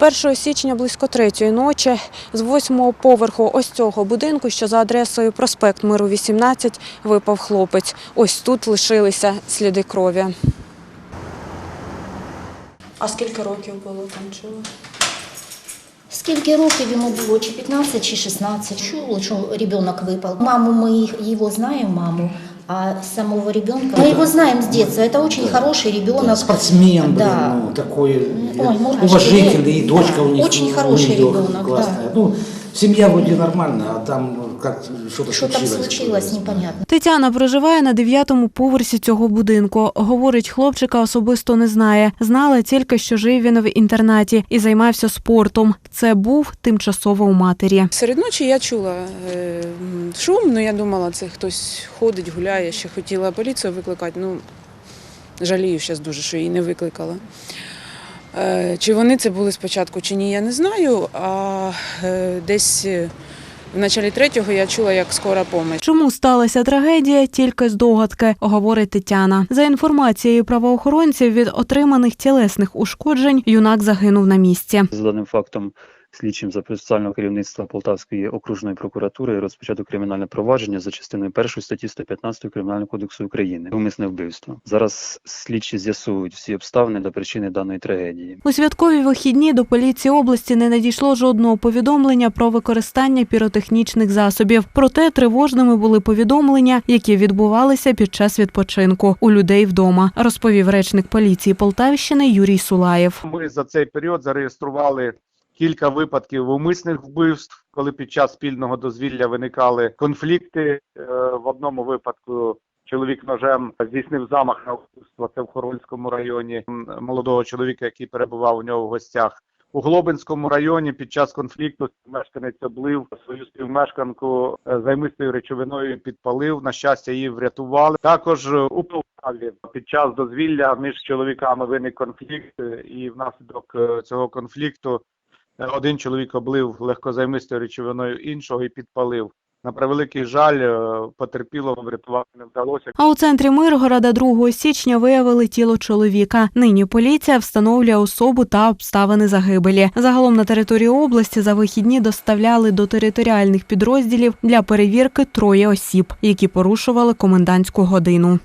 1 січня близько третьої ночі з восьмого поверху ось цього будинку, що за адресою проспект Миру 18, випав хлопець. Ось тут лишилися сліди крові. А скільки років було там чули? Скільки років йому було, чи 15, чи 16. Чула, що ребенок випав. Маму ми його знаємо, маму, а самого ребенка мы его знаем с детства. Это очень хороший ребенок. Спортсмен, блин, Да. ну, такой Ой, мурашки. уважительный, и дочка Да, у них очень у хороший них ребенок, классная. Ну, семья вроде нормальная, а там ну, как что-то Що там случилось. случилось, непонятно. Тетяна проживає на дев'ятому поверсі цього будинку. Говорить, хлопчика особисто не знає. Знала тільки, що жив він в інтернаті і займався спортом. Це був тимчасово у матері. Серед ночі я чула е, шум, ну я думала, це хтось ходить, гуляє, ще хотіла поліцію викликати. Ну, жалію зараз дуже, що її не викликала. Е, Чи вони це були спочатку, чи ні, я не знаю. А е, десь е, в началі третього я чула, як скора помощь. Чому сталася трагедія, тільки здогадки, говорить Тетяна. За інформацією правоохоронців, від отриманих тілесних ушкоджень юнак загинув на місці. За даним фактом, слідчим за процесуального керівництва Полтавської окружної прокуратури розпочато кримінальне провадження за частиною 1 статті 115 Кримінального кодексу України умисне вбивство. Зараз слідчі з'ясують всі обставини та причини даної трагедії. У святкові вихідні до поліції області не надійшло жодного повідомлення про використання піротехнічних засобів. Проте тривожними були повідомлення, які відбувалися під час відпочинку у людей вдома, розповів речник поліції Полтавщини Юрій Сулаєв. Ми за цей період зареєстрували кілька випадків умисних вбивств, коли під час спільного дозвілля виникали конфлікти. Е, В одному випадку чоловік ножем здійснив замах на вбивство. Це в Хорольському районі молодого чоловіка, який перебував у нього в гостях. У Глобинському районі під час конфлікту мешканець облив свою співмешканку е, займистою речовиною підпалив. На щастя, її врятували. Також е, у Полтаві під час дозвілля між чоловіками виник конфлікт, і внаслідок цього конфлікту один чоловік облив легкозаймистою речовиною іншого і підпалив. На превеликий жаль, е, потерпілого врятувати не вдалося. А у центрі Миргорода 2 січня виявили тіло чоловіка. Нині поліція встановлює особу та обставини загибелі. Загалом на території області за вихідні доставляли до територіальних підрозділів для перевірки троє осіб, які порушували комендантську годину.